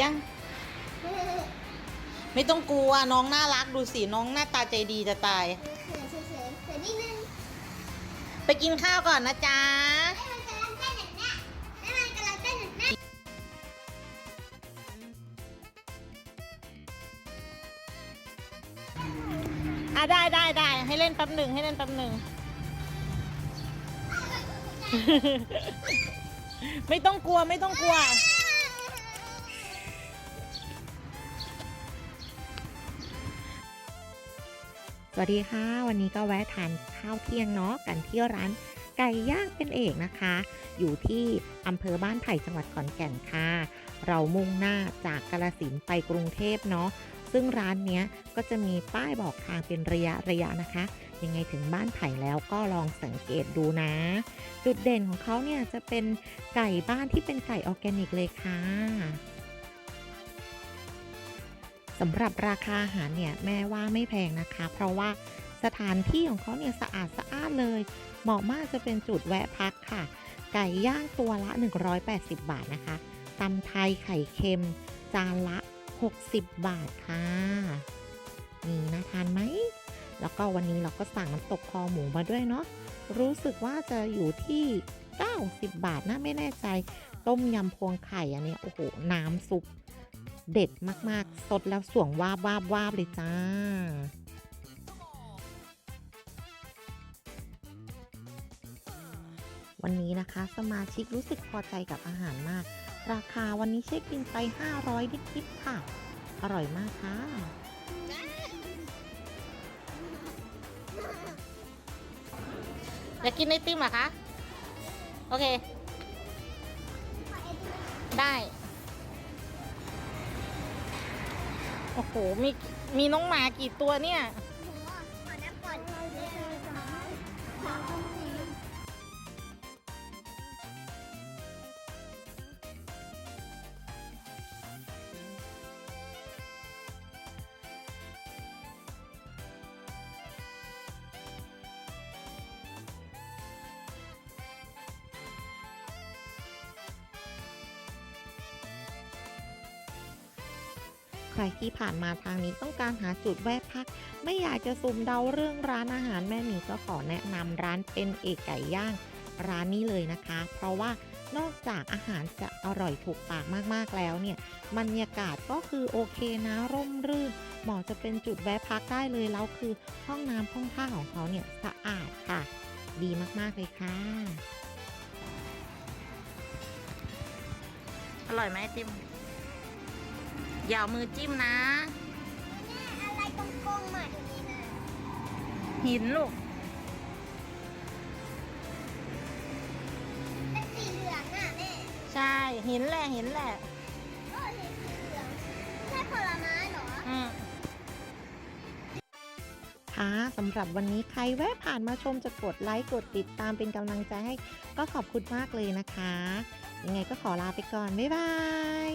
ยัง ไม่ต้องกลัวน้องน่ารักดูสิน้องหน้าตาใจดีจะตาย เขินเฉยๆเขินนิดนึงไปกินข้าวก่อนนะจ๊ะ ไอ้มันกำลังเต้นอย่างเนี้ยไอ้มันกำลังเต้นอย่างเนี้ยอะได้ได้ได้ให้เล่นแป๊บหนึ่งให้เล่นแป๊บหนึ่ง ไม่ต้องกลัวไม่ต้องกลัว สวัสดีค่ะ วันนี้ก็แวะทานข้าวเที่ยงเนาะกันที่ร้านไก่ย่างเป็นเอกนะคะ อยู่ที่อำเภอบ้านไผ่จังหวัดขอนแก่นค่ะ เรามุ่งหน้าจากกาลสินไปกรุงเทพเนาะซึ่งร้านเนี้ยก็จะมีป้ายบอกทางเป็นระยะระยะนะคะ ยังไงถึงบ้านไผ่แล้วก็ลองสังเกตดูนะ จุดเด่นของเขาเนี่ยจะเป็นไก่บ้านที่เป็นไก่ออร์แกนิกเลยค่ะ สำหรับราคาอาหารเนี่ยแม่ว่าไม่แพงนะคะ เพราะว่าสถานที่ของเขาเนี่ยสะอาดสะอาดเลย เหมาะมากจะเป็นจุดแวะพักค่ะ ไก่ย่างตัวละ 180 บาทนะคะตำไทยไข่เค็ม จานละ 60 บาทค่ะนี่น่าทานไหม แล้วก็วันนี้เราก็สั่งน้ำตกคอหมูมาด้วยเนาะรู้สึกว่าจะอยู่ที่ 90 บาทนะไม่แน่ใจ ต้มยำพวงไข่อันนี้โอ้โหน้ำซุป เด็ดมากๆ สดแล้วสวงวาบวาบวาบเลยจ้า วันนี้นะคะ สมาชิกรู้สึกพอใจกับอาหารมาก ราคาวันนี้เช็คบินไป 500นิดๆค่ะ อร่อยมากค่ะอยากกินไอติมเหรอคะ โอเค ได้ โอ้โห มีมีน้องหมากี่ตัวเนี่ย ใครที่ผ่านมาทางนี้ต้องการหาจุดแวะพัก ไม่อยากจะสุ่มเดาเรื่องร้านอาหารแม่หมีก็ขอแนะนำร้านเป็นเอกไก่ย่าง ร้านนี้เลยนะคะ เพราะว่านอกจากอาหารจะอร่อยถูกปากมากๆแล้วเนี่ยบรรยากาศก็คือโอเคนะร่มรื่นเหมาะจะเป็นจุดแวะพักได้เลยแล้วคือห้องน้ำห้องท่าของเขาเนี่ยสะอาดค่ะ ดีมากๆเลยค่ะ อร่อยไหมติม อย่าเอามือจิ้มนะ แม่อะไรกลมๆมาตรงนี้นะหินลูก เป็นสีเหลืองอะแม่ใช่ หินแหละหินแหละ โอ้เห็นสีเหลืองใช่ผลไม้เหรอ อืม ค่ะสำหรับวันนี้ใครแวะผ่านมาชมจะกดไลค์กดติดตามเป็นกำลังใจให้ก็ขอบคุณมากเลยนะคะ ยังไงก็ขอลาไปก่อน บ๊ายบาย